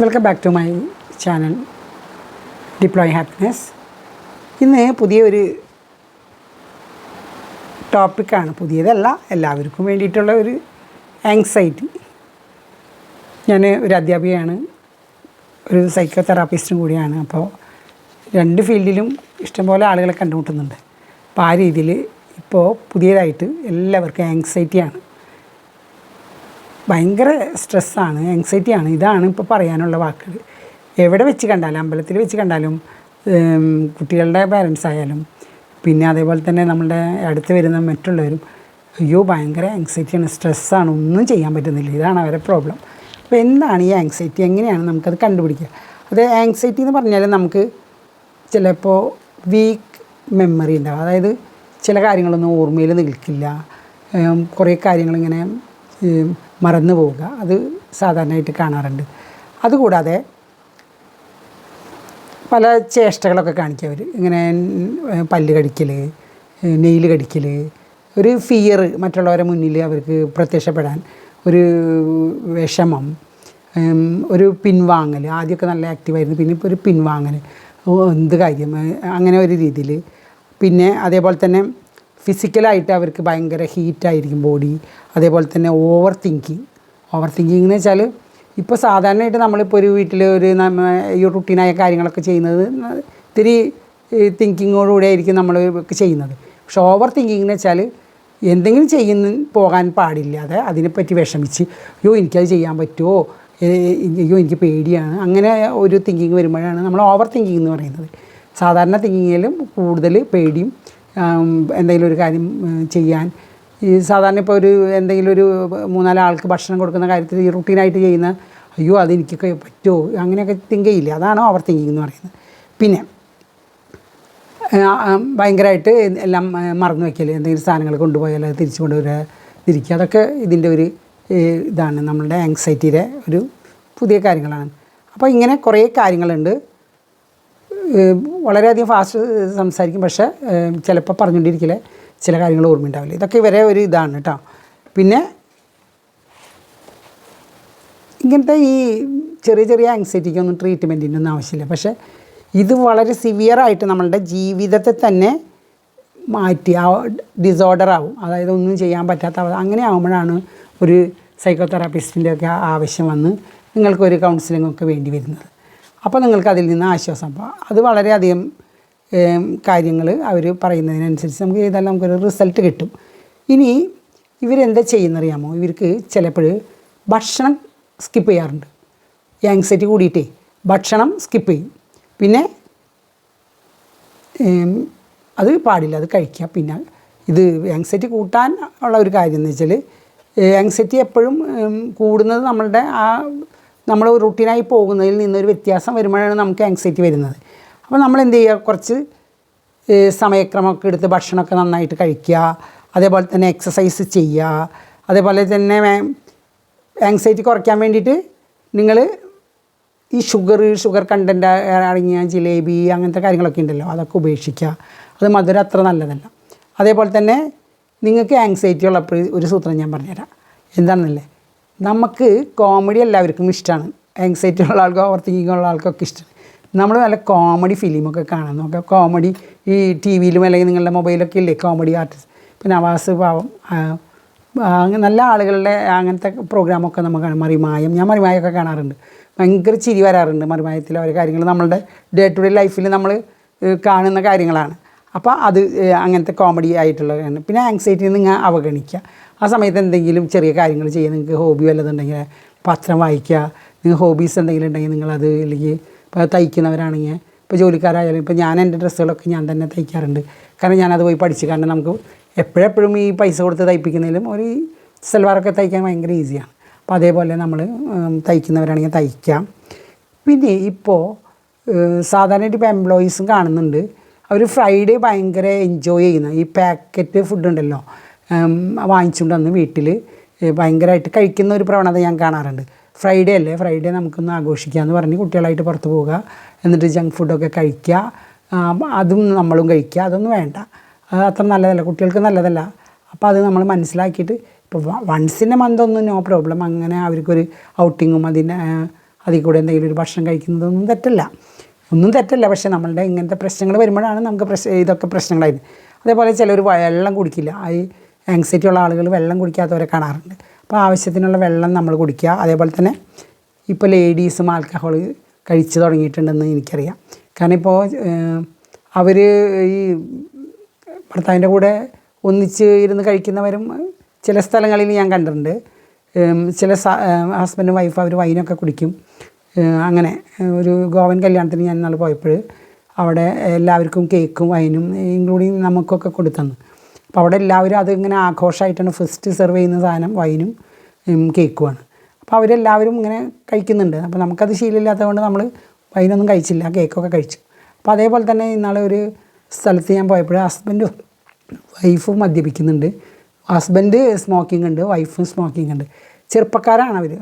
Welcome back to my channel deploy happiness ഇന്ന് പുതിയൊരു ടോപ്പിക്കാണ് പുതിയതല്ല എല്ലാവർക്കും വേണ്ടിയിട്ടുള്ള ഒരു ആങ്സൈറ്റി ഞാൻ ഒരു അധ്യാപികയാണ് ഒരു സൈക്കോ തെറാപ്പിസ്റ്റും കൂടിയാണ്. അപ്പോൾ രണ്ട് ഫീൽഡിലും ഇഷ്ടംപോലെ ആളുകളെ കണ്ടുമുട്ടുന്നുണ്ട്. അപ്പോൾ ആ രീതിയിൽ ഇപ്പോൾ പുതിയതായിട്ട് എല്ലാവർക്കും ആങ്സൈറ്റിയാണ് ഭയങ്കര സ്ട്രെസ്സാണ് ആങ്സൈറ്റിയാണ് ഇതാണ് ഇപ്പോൾ പറയാനുള്ള വാക്കുകൾ. എവിടെ വെച്ച് കണ്ടാലും അമ്പലത്തിൽ വെച്ച് കണ്ടാലും കുട്ടികളുടെ പാരൻസ് ആയാലും പിന്നെ അതേപോലെ തന്നെ നമ്മളുടെ അടുത്ത് വരുന്ന മറ്റുള്ളവരും അയ്യോ ഭയങ്കര ആങ്സൈറ്റിയാണ് സ്ട്രെസ്സാണ് ഒന്നും ചെയ്യാൻ പറ്റുന്നില്ല. ഇതാണ് അവരുടെ പ്രോബ്ലം അപ്പോൾ എന്താണ് ഈ ആങ്സൈറ്റി എങ്ങനെയാണ് നമുക്കത് കണ്ടുപിടിക്കുക? അത് ആങ്സൈറ്റി എന്ന് പറഞ്ഞാൽ നമുക്ക് ചിലപ്പോൾ വീക്ക് മെമ്മറി ഉണ്ടാവും. അതായത് ചില കാര്യങ്ങളൊന്നും ഓർമ്മയിൽ നിൽക്കില്ല. കുറേ കാര്യങ്ങളിങ്ങനെ മറന്നു പോവുക. അത് സാധാരണയായിട്ട് കാണാറുണ്ട്. അതുകൂടാതെ പല ചേഷ്ടകളൊക്കെ കാണിക്കുക അവർ ഇങ്ങനെ പല്ല് കടിക്കൽ നെയിൽ കടിക്കൽ ഒരു ഫിയർ മറ്റുള്ളവരെ മുന്നിൽ അവർക്ക് പ്രത്യക്ഷപ്പെടാൻ ഒരു വിഷമം ഒരു പിൻവാങ്ങൽ ആദ്യമൊക്കെ നല്ല ആക്റ്റീവായിരുന്നു പിന്നെ ഇപ്പോൾ ഒരു പിൻവാങ്ങൽ എന്ത് കാര്യം? അങ്ങനെ ഒരു രീതിയിൽ പിന്നെ അതേപോലെ തന്നെ ഫിസിക്കലായിട്ട് അവർക്ക് ഭയങ്കര ഹീറ്റായിരിക്കും ബോഡി അതേപോലെ തന്നെ ഓവർ തിങ്കിങ് ഓവർ തിങ്കിങ് എന്ന് വെച്ചാൽ ഇപ്പോൾ സാധാരണയായിട്ട് നമ്മളിപ്പോൾ ഒരു വീട്ടിൽ ഒരു ഈ റുട്ടീനായ കാര്യങ്ങളൊക്കെ ചെയ്യുന്നത് ഇത്തിരി തിങ്കിങ്ങോടുകൂടെ ആയിരിക്കും നമ്മൾ ചെയ്യുന്നത്. പക്ഷെ ഓവർ തിങ്കിങ് എന്ന് വെച്ചാൽ എന്തെങ്കിലും ചെയ്യുന്ന പോകാൻ പാടില്ലാതെ അതിനെപ്പറ്റി വിഷമിച്ച് അയ്യോ എനിക്കത് ചെയ്യാൻ പറ്റുമോ അയ്യോ എനിക്ക് പേടിയാണ്. അങ്ങനെ ഒരു തിങ്കിങ് വരുമ്പോഴാണ് നമ്മൾ ഓവർ തിങ്കിങ് എന്ന് പറയുന്നത്. സാധാരണ തിങ്കിങ്ങിലും കൂടുതൽ പേടിയും എന്തെങ്കിലും ഒരു കാര്യം ചെയ്യാൻ. ഈ സാധാരണ ഇപ്പോൾ ഒരു എന്തെങ്കിലും ഒരു മൂന്നാൽ ആൾക്ക് ഭക്ഷണം കൊടുക്കുന്ന കാര്യത്തിൽ ഈ റുട്ടീനായിട്ട് ചെയ്യുന്ന അയ്യോ അതെനിക്കൊക്കെ പറ്റുമോ അങ്ങനെയൊക്കെ തിങ്ക് ചെയ്യില്ല? അതാണ് ഓവർ തിങ്കിങ് എന്ന് പറയുന്നത്. പിന്നെ ഭയങ്കരമായിട്ട് എല്ലാം മറന്നു വയ്ക്കൽ എന്തെങ്കിലും സാധനങ്ങൾ കൊണ്ടുപോയാൽ അത് തിരിച്ചു കൊണ്ടുവരിക തിരിക്കുക അതൊക്കെ ഇതിന്റെ ഒരു ഇതാണ്. നമ്മളുടെ ആങ്സൈറ്റിയുടെ ഒരു പുതിയ കാര്യങ്ങളാണ്. അപ്പോൾ ഇങ്ങനെ കുറേ കാര്യങ്ങളുണ്ട്. വളരെയധികം ഫാസ്റ്റ് സംസാരിക്കും. പക്ഷേ ചിലപ്പോൾ പറഞ്ഞുകൊണ്ടിരിക്കില്ല ചില കാര്യങ്ങൾ ഓർമ്മയുണ്ടാവില്ല. ഇതൊക്കെ ഇവരെ ഒരു ഇതാണ് കേട്ടോ. പിന്നെ ഇങ്ങനത്തെ ഈ ചെറിയ ചെറിയ ആങ്സൈറ്റിക്കൊന്നും ട്രീറ്റ്മെന്റിന്റെ ഒന്നും ആവശ്യമില്ല. പക്ഷേ ഇത് വളരെ സിവിയറായിട്ട് നമ്മളുടെ ജീവിതത്തെ തന്നെ മാറ്റി ആ ഡിസോർഡർ ആവും. അതായത് ഒന്നും ചെയ്യാൻ പറ്റാത്ത അവ അങ്ങനെ ആകുമ്പോഴാണ് ഒരു സൈക്കോതെറാപ്പിസ്റ്റിന്റെ ഒക്കെ ആവശ്യം വന്ന് നിങ്ങൾക്കൊരു കൗൺസിലിംഗ് ഒക്കെ വേണ്ടി വരുന്നത്. അപ്പോൾ നിങ്ങൾക്ക് അതിൽ നിന്ന് ആശ്വാസം. അപ്പോൾ അത് വളരെയധികം കാര്യങ്ങൾ അവർ പറയുന്നതിനനുസരിച്ച് നമുക്ക് ചെയ്താൽ നമുക്കൊരു റിസൾട്ട് കിട്ടും. ഇനി ഇവരെന്താ ചെയ്യുന്നറിയാമോ? ഇവർക്ക് ചിലപ്പോൾ ഭക്ഷണം സ്കിപ്പ് ചെയ്യാറുണ്ട്. ആങ്സൈറ്റി കൂടിയിട്ടേ ഭക്ഷണം സ്കിപ്പ് ചെയ്യും. പിന്നെ അത് പാടില്ല അത് കഴിക്കുക പിന്നെ ഇത് ആങ്സൈറ്റി കൂട്ടാൻ ഉള്ള ഒരു കാര്യം എന്ന് വെച്ചാൽ ആങ്സൈറ്റി എപ്പോഴും കൂടുന്നത് നമ്മളുടെ ആ നമ്മൾ റുട്ടീനായി പോകുന്നതിൽ നിന്നൊരു വ്യത്യാസം വരുമ്പോഴാണ് നമുക്ക് ആങ്സൈറ്റി വരുന്നത്. അപ്പോൾ നമ്മൾ എന്ത് ചെയ്യുക? കുറച്ച് സമയക്രമമൊക്കെ എടുത്ത് ഭക്ഷണമൊക്കെ നന്നായിട്ട് കഴിക്കുക. അതേപോലെ തന്നെ എക്സസൈസ് ചെയ്യുക. അതേപോലെ തന്നെ ആങ്സൈറ്റി കുറയ്ക്കാൻ വേണ്ടിയിട്ട് നിങ്ങൾ ഈ ഷുഗർ ഷുഗർ കണ്ടന്റ് അടങ്ങിയ ജിലേബി അങ്ങനത്തെ കാര്യങ്ങളൊക്കെ ഉണ്ടല്ലോ അതൊക്കെ ഉപേക്ഷിക്കുക. അത് മധുരം അത്ര നല്ലതല്ല. അതേപോലെ തന്നെ നിങ്ങൾക്ക് ആങ്സൈറ്റി ഉള്ളപ്പോൾ ഒരു സൂത്രം ഞാൻ പറഞ്ഞുതരാം. എന്താണെന്നല്ലേ? നമുക്ക് കോമഡി എല്ലാവർക്കും ഇഷ്ടമാണ് ആങ്സൈറ്റി ഉള്ള ആൾക്കോ ഓവർ തിങ്കിങ് ഉള്ള ആൾക്കൊക്കെ ഇഷ്ടമാണ് നമ്മൾ നല്ല കോമഡി ഫിലിമൊക്കെ കാണാൻ നോക്കാം. കോമഡി ഈ ടി വിയിലും അല്ലെങ്കിൽ നിങ്ങളുടെ മൊബൈലൊക്കെ ഇല്ലേ കോമഡി ആർട്ടിസ്റ്റ് പിന്നെ നവാസ് പാവം നല്ല ആളുകളുടെ അങ്ങനത്തെ പ്രോഗ്രാമൊക്കെ നമുക്ക് കാണാം. മറിമായം ഞാൻ മറിമായൊക്കെ കാണാറുണ്ട്. ഭയങ്കര ചിരി വരാറുണ്ട് മറിമായത്തിൽ ഓരോ കാര്യങ്ങൾ. നമ്മളുടെ ഡേ ടു ഡേ ലൈഫിൽ നമ്മൾ കാണുന്ന കാര്യങ്ങളാണ്. അപ്പോൾ അത് അങ്ങനത്തെ കോമഡി ആയിട്ടുള്ളതാണ് പിന്നെ ആങ്സൈറ്റി നിങ്ങൾ അവഗണിക്കുക ആ സമയത്ത് എന്തെങ്കിലും ചെറിയ കാര്യങ്ങൾ ചെയ്യുക നിങ്ങൾക്ക് ഹോബി വല്ലതുണ്ടെങ്കിൽ പത്രം വായിക്കുക നിങ്ങൾ ഹോബീസ് എന്തെങ്കിലും ഉണ്ടെങ്കിൽ നിങ്ങളത് അല്ലെങ്കിൽ ഇപ്പോൾ തയ്ക്കുന്നവരാണെങ്കിൽ ഇപ്പോൾ ജോലിക്കാരായാലും ഇപ്പോൾ ഞാൻ എന്റെ ഡ്രസ്സുകളൊക്കെ ഞാൻ തന്നെ തയ്ക്കാറുണ്ട്. കാരണം ഞാനത് പോയി പഠിച്ചു കാരണം നമുക്ക് എപ്പോഴെപ്പോഴും ഈ പൈസ കൊടുത്ത് തയ്പ്പിക്കുന്നതിലും ഒരു സൽവാറൊക്കെ തയ്ക്കാൻ ഭയങ്കര ഈസിയാണ് അപ്പോൾ അതേപോലെ നമ്മൾ തയ്ക്കുന്നവരാണെങ്കിൽ തയ്ക്കാം. പിന്നെ ഇപ്പോൾ സാധാരണയായിട്ട് ഇപ്പോൾ എംപ്ലോയീസും കാണുന്നുണ്ട്. അവർ ഫ്രൈഡേ ഭയങ്കര എൻജോയ് ചെയ്യുന്ന. ഈ പാക്കറ്റ് ഫുഡ് ഉണ്ടല്ലോ വാങ്ങിച്ചുകൊണ്ട് വന്ന് വീട്ടിൽ ഭയങ്കരമായിട്ട് കഴിക്കുന്ന ഒരു പ്രവണത ഞാൻ കാണാറുണ്ട്. ഫ്രൈഡേ അല്ലേ? ഫ്രൈഡേ നമുക്കൊന്ന് ആഘോഷിക്കുക എന്ന് പറഞ്ഞ് കുട്ടികളായിട്ട് പുറത്ത് പോവുക എന്നിട്ട് ജങ്ക് ഫുഡൊക്കെ കഴിക്കുക അതും നമ്മളും കഴിക്കുക അതൊന്നും വേണ്ട. അത് അത്ര നല്ലതല്ല കുട്ടികൾക്ക് നല്ലതല്ല. അപ്പോൾ അത് നമ്മൾ മനസ്സിലാക്കിയിട്ട് ഇപ്പോൾ മന്ത് ഒന്നും നോ പ്രോബ്ലം അങ്ങനെ അവർക്കൊരു ഔട്ടിങ്ങും അതിന്റെ അതിൽ കൂടെ എന്തെങ്കിലും ഒരു ഭക്ഷണം കഴിക്കുന്നതൊന്നും തെറ്റല്ല. ഒന്നും തെറ്റല്ല പക്ഷേ നമ്മളുടെ ഇങ്ങനത്തെ പ്രശ്നങ്ങൾ വരുമ്പോഴാണ് നമുക്ക് പ്രശ്ന ഇതൊക്കെ പ്രശ്നങ്ങളായിരുന്നു അതേപോലെ ചിലർ വെള്ളം കുടിക്കില്ല. ഈ ആങ്സൈറ്റി ഉള്ള ആളുകൾ വെള്ളം കുടിക്കാത്തവരെ കാണാറുണ്ട്. അപ്പോൾ ആവശ്യത്തിനുള്ള വെള്ളം നമ്മൾ കുടിക്കുക. അതേപോലെ തന്നെ ഇപ്പോൾ ലേഡീസും ആൽക്കഹോൾ കഴിച്ചു തുടങ്ങിയിട്ടുണ്ടെന്ന് എനിക്കറിയാം. കാരണം ഇപ്പോൾ അവർ ഈ ഭർത്താവിന്റെ കൂടെ ഒന്നിച്ച് ഇരുന്ന് കഴിക്കുന്നവരും ചില സ്ഥലങ്ങളിൽ ഞാൻ കണ്ടിട്ടുണ്ട്. ചില ഹസ്ബൻഡും വൈഫ് അവർ വൈനൊക്കെ കുടിക്കും. അങ്ങനെ ഒരു ഗോവൻ കല്യാണത്തിന് ഞാൻ ഇന്നാൾ പോയപ്പോൾ അവിടെ എല്ലാവർക്കും കേക്കും വൈനും ഇൻക്ലൂഡിങ് നമുക്കൊക്കെ കൊടുത്തന്ന്. അപ്പോൾ അവിടെ എല്ലാവരും അതിങ്ങനെ ആഘോഷമായിട്ടാണ് ഫസ്റ്റ് സെർവ് ചെയ്യുന്ന സാധനം വൈനും കേക്കുമാണ് അപ്പോൾ അവരെല്ലാവരും ഇങ്ങനെ കഴിക്കുന്നുണ്ട്. അപ്പോൾ നമുക്കത് ശീലമില്ലാത്തതുകൊണ്ട് നമ്മൾ വൈനൊന്നും കഴിച്ചില്ല കേക്കൊക്കെ കഴിച്ചു. അപ്പോൾ അതേപോലെ തന്നെ ഇന്നാളെ ഒരു സ്ഥലത്ത് ഞാൻ പോയപ്പോൾ ഹസ്ബൻഡും വൈഫും മദ്യപിക്കുന്നുണ്ട്. ഹസ്ബൻഡ് സ്മോക്കിംഗ് ഉണ്ട് വൈഫും സ്മോക്കിംഗ് ഉണ്ട്. ചെറുപ്പക്കാരാണ് അവർ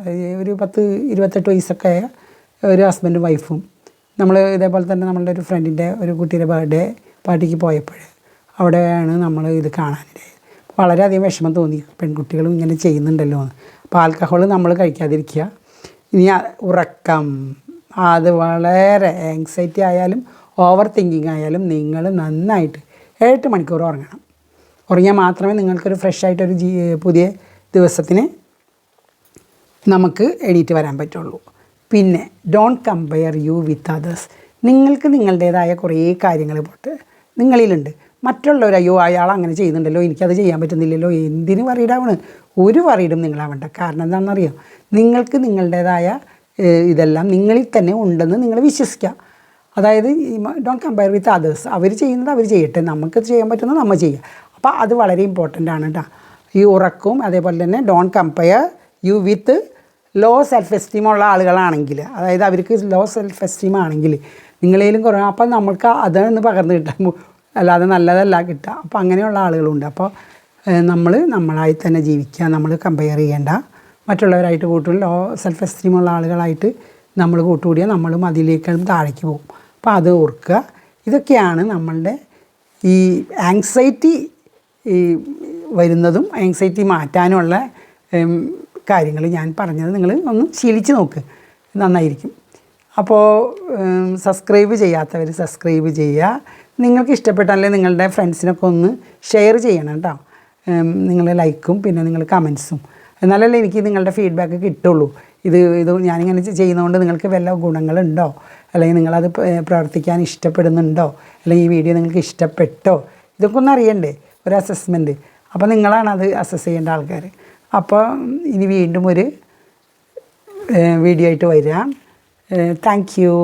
ഒരു പത്ത് ഇരുപത്തെട്ട് വയസ്സൊക്കെ ആയ ഒരു ഹസ്ബൻഡും വൈഫും. നമ്മൾ ഇതേപോലെ തന്നെ നമ്മളുടെ ഒരു ഫ്രണ്ടിന്റെ ഒരു കുട്ടിയുടെ ബർത്ത്ഡേ പാർട്ടിക്ക് പോയപ്പോൾ അവിടെയാണ് നമ്മൾ ഇത് കാണാനിടയായത് വളരെയധികം വിഷമം തോന്നി. പെൺകുട്ടികളും ഇങ്ങനെ ചെയ്യുന്നുണ്ടല്ലോ എന്ന്. അപ്പോൾ ആൽക്കഹോൾ നമ്മൾ കഴിക്കാതിരിക്കുക. ഇനി ഉറക്കം. അത് വളരെ ആങ്സൈറ്റി ആയാലും ഓവർ തിങ്കിങ് ആയാലും നിങ്ങൾ നന്നായിട്ട് എട്ട് മണിക്കൂർ ഉറങ്ങണം. ഉറങ്ങിയാൽ മാത്രമേ നിങ്ങൾക്കൊരു ഫ്രഷ് ആയിട്ടൊരു ജീ പുതിയ ദിവസത്തിന് നമുക്ക് എണീറ്റ് വരാൻ പറ്റുള്ളൂ. പിന്നെ don't compare you with others നിങ്ങൾക്ക് നിങ്ങളുടേതായ കുറേ കാര്യങ്ങൾ പോട്ട് നിങ്ങളിലുണ്ട്. മറ്റുള്ളവർ അയ്യോ അയാൾ അങ്ങനെ ചെയ്യുന്നുണ്ടല്ലോ എനിക്കത് ചെയ്യാൻ പറ്റുന്നില്ലല്ലോ എന്തിനു വറീഡാവണ് ഒരു വറീഡും നിങ്ങളാവണ്ട. കാരണം എന്താണെന്നറിയോ? നിങ്ങൾക്ക് നിങ്ങളുടേതായ ഇതെല്ലാം നിങ്ങളിൽ തന്നെ ഉണ്ടെന്ന് നിങ്ങൾ വിശ്വസിക്കുക അതായത് ഡോണ്ട് കമ്പയർ വിത്ത് അതേഴ്സ് അവർ ചെയ്യുന്നത് അവർ ചെയ്യട്ടെ. നമുക്ക് ചെയ്യാൻ പറ്റുന്നത് നമ്മൾ ചെയ്യുക അപ്പോൾ അത് വളരെ ഇമ്പോർട്ടന്റ് ആണ് കേട്ടോ ഈ ഉറക്കവും അതേപോലെ തന്നെ don't compare you with low self esteem ഉള്ള ആളുകളാണെങ്കിൽ അതായത് അവർക്ക് ലോ സെൽഫ് എസ്റ്റീം ആണെങ്കിൽ നിങ്ങളേലും കുറവ് അപ്പം നമ്മൾക്ക് അതാണ് പകർന്ന് കിട്ടാൻ പോ- അല്ലാതെ നല്ലതല്ല കിട്ടുക അപ്പോൾ അങ്ങനെയുള്ള ആളുകളുണ്ട്. അപ്പോൾ നമ്മൾ നമ്മളായി തന്നെ ജീവിക്കുക. നമ്മൾ കമ്പയർ ചെയ്യേണ്ട. മറ്റുള്ളവരായിട്ട് കൂട്ടും. ലോ സെൽഫ് എസ്റ്റീം ഉള്ള ആളുകളായിട്ട് നമ്മൾ കൂട്ടുകൂടിയാൽ നമ്മളും അതിലേക്കും താഴേക്ക് പോകും. അപ്പോൾ അത് ഓർക്കുക. ഇതൊക്കെയാണ് നമ്മളുടെ ഈ ആങ്സൈറ്റി ഈ വരുന്നതും ആങ്സൈറ്റി മാറ്റാനുള്ള കാര്യങ്ങൾ ഞാൻ പറഞ്ഞത് നിങ്ങൾ ഒന്ന് ശീലിച്ച് നോക്ക്. നന്നായിരിക്കും. അപ്പോൾ സബ്സ്ക്രൈബ് ചെയ്യാത്തവർ സബ്സ്ക്രൈബ് ചെയ്യുക. നിങ്ങൾക്ക് ഇഷ്ടപ്പെട്ടാലേ നിങ്ങളുടെ ഫ്രണ്ട്സിനൊക്കെ ഒന്ന് ഷെയർ ചെയ്യണം കേട്ടോ. നിങ്ങൾ ലൈക്കും പിന്നെ നിങ്ങൾ കമൻസും എന്നാലല്ലേ എനിക്ക് നിങ്ങളുടെ ഫീഡ്ബാക്ക് കിട്ടുള്ളൂ. ഇത് ഇത് ഞാനിങ്ങനെ ചെയ്യുന്നതുകൊണ്ട് നിങ്ങൾക്ക് വല്ല ഗുണങ്ങളുണ്ടോ? അല്ലെങ്കിൽ നിങ്ങളത് പ്ര- പ്രവർത്തിക്കാൻ ഇഷ്ടപ്പെടുന്നുണ്ടോ? അല്ലെങ്കിൽ ഈ വീഡിയോ നിങ്ങൾക്ക് ഇഷ്ടപ്പെട്ടോ? ഇതൊക്കെ ഒന്ന് അറിയണ്ടേ? ഒരു അസസ്മെന്റ് അപ്പോൾ നിങ്ങളാണ് അത് അസസ് ചെയ്യേണ്ട ആൾക്കാർ അപ്പോൾ ഇനി വീണ്ടും ഒരു വീഡിയോ ആയിട്ട് വരാം. Thank you.